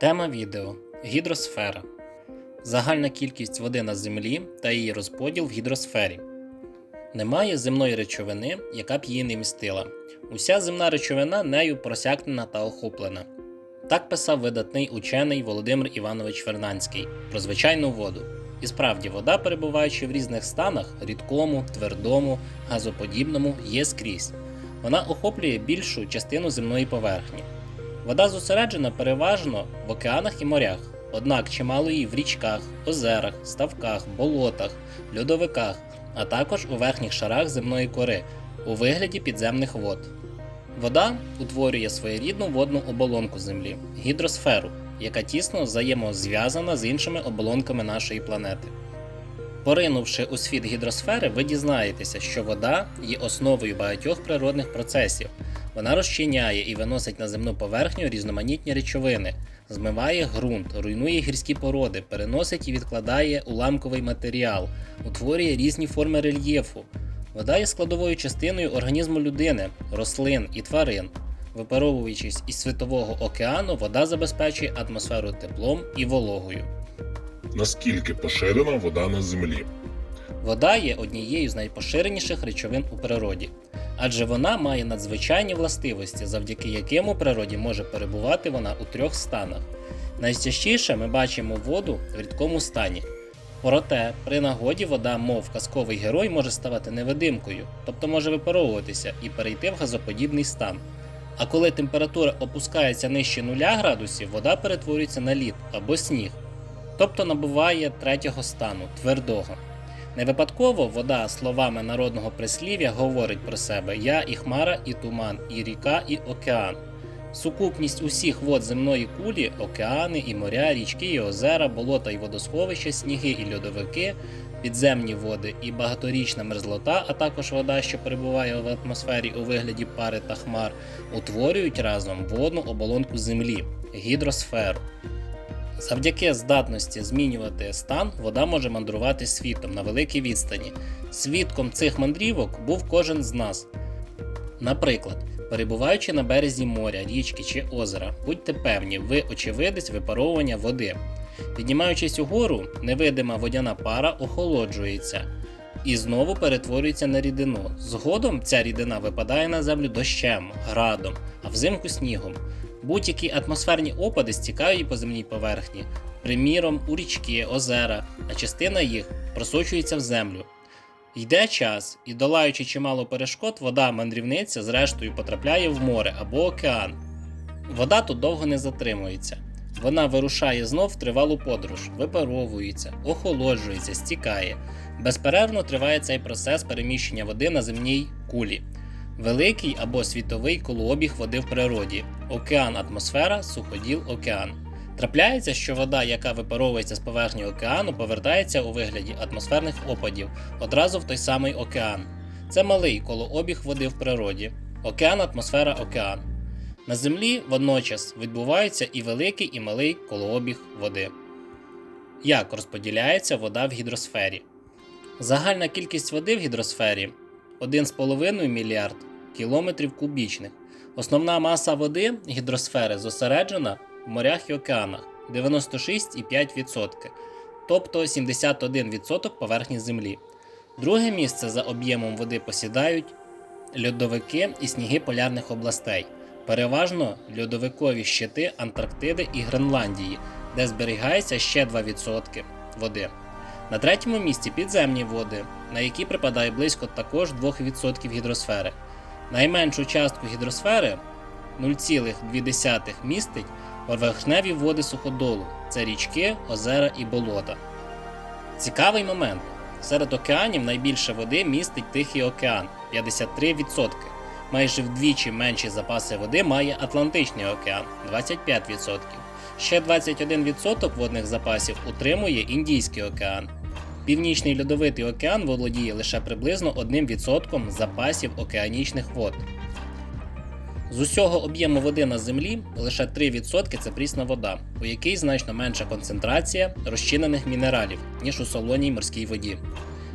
Тема відео Гідросфера. Загальна кількість води на землі та її розподіл в гідросфері. Немає земної речовини, яка б її не містила. Уся земна речовина нею просякнена та охоплена. Так писав видатний учений Володимир Іванович Фернанський про звичайну воду. І справді, вода, перебуваючи в різних станах рідкому, твердому, газоподібному, є скрізь. Вона охоплює більшу частину земної поверхні. Вода зосереджена переважно в океанах і морях, однак чимало її в річках, озерах, ставках, болотах, льодовиках, а також у верхніх шарах земної кори у вигляді підземних вод. Вода утворює своєрідну водну оболонку Землі гідросферу, яка тісно взаємозв'язана з іншими оболонками нашої планети. Поринувши у світ гідросфери, ви дізнаєтеся, що вода є основою багатьох природних процесів. Вона розчиняє і виносить на земну поверхню різноманітні речовини, змиває ґрунт, руйнує гірські породи, переносить і відкладає уламковий матеріал, утворює різні форми рельєфу. Вода є складовою частиною організму людини, рослин і тварин. Випаровуючись із світового океану, вода забезпечує атмосферу теплом і вологою. Наскільки поширена вода на землі? Вода є однією з найпоширеніших речовин у природі, адже вона має надзвичайні властивості, завдяки яким у природі може перебувати вона у трьох станах. Найчастіше ми бачимо воду в рідкому стані. Проте, при нагоді вода, мов казковий герой, може ставати невидимкою, тобто може випаровуватися і перейти в газоподібний стан. А коли температура опускається нижче 0 градусів, вода перетворюється на лід або сніг, тобто набуває третього стану твердого. Не випадково вода словами народного прислів'я говорить про себе Я і хмара, і туман, і ріка, і океан. Сукупність усіх вод земної кулі океани і моря, річки і озера, болота і водосховища, сніги і льодовики, підземні води і багаторічна мерзлота, а також вода, що перебуває в атмосфері у вигляді пари та хмар, утворюють разом водну оболонку Землі гідросферу. Завдяки здатності змінювати стан, вода може мандрувати світом на великій відстані. Свідком цих мандрівок був кожен з нас. Наприклад, перебуваючи на березі моря, річки чи озера, будьте певні, ви очевидець випаровування води. Піднімаючись угору, невидима водяна пара охолоджується і знову перетворюється на рідину. Згодом ця рідина випадає на землю дощем, градом, а взимку снігом. Будь-які атмосферні опади стікають по земній поверхні, приміром у річки, озера, а частина їх просочується в землю. Йде час, і долаючи чимало перешкод, вода мандрівниця зрештою потрапляє в море або океан. Вода тут довго не затримується. Вона вирушає знов в тривалу подорож, випаровується, охолоджується, стікає. Безперервно триває цей процес переміщення води на земній кулі. Великий або світовий колообіг води в природі, океан, атмосфера, суходіл, океан. Трапляється, що вода, яка випаровується з поверхні океану, повертається у вигляді атмосферних опадів одразу в той самий океан. Це малий колообіг води в природі. Океан, атмосфера, океан. На землі водночас відбувається і великий, і малий колообіг води. Як розподіляється вода в гідросфері? Загальна кількість води в гідросфері 1,5 мільярд кілометрів кубічних. Основна маса води гідросфери зосереджена в морях і океанах 96,5%, тобто 71% поверхні Землі. Друге місце за об'ємом води посідають льодовики і сніги полярних областей, переважно льодовикові щити Антарктиди і Гренландії, де зберігається ще 2% води. На третьому місці підземні води, на які припадає близько також 2% гідросфери. Найменшу частку гідросфери 0,2 містить поверхневі води суходолу це річки, озера і болота. Цікавий момент. Серед океанів найбільше води містить Тихий океан 53%. Майже вдвічі менші запаси води має Атлантичний океан 25%. Ще 21% водних запасів утримує Індійський океан. Північний льодовитий океан володіє лише приблизно 1% запасів океанічних вод. З усього об'єму води на землі лише 3% це прісна вода, у якій значно менша концентрація розчинених мінералів, ніж у солоній морській воді.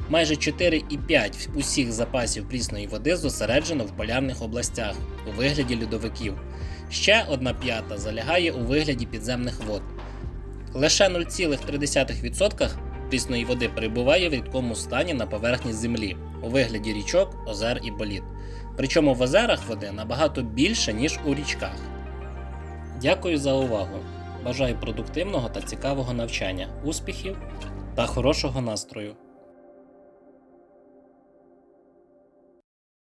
Майже 4,5 усіх запасів прісної води зосереджено в полярних областях у вигляді льодовиків. Ще одна п'ята залягає у вигляді підземних вод. Лише 0,3% прісної води перебуває в рідкому стані на поверхні землі у вигляді річок, озер і боліт. Причому в озерах води набагато більше, ніж у річках. Дякую за увагу. Бажаю продуктивного та цікавого навчання, успіхів та хорошого настрою.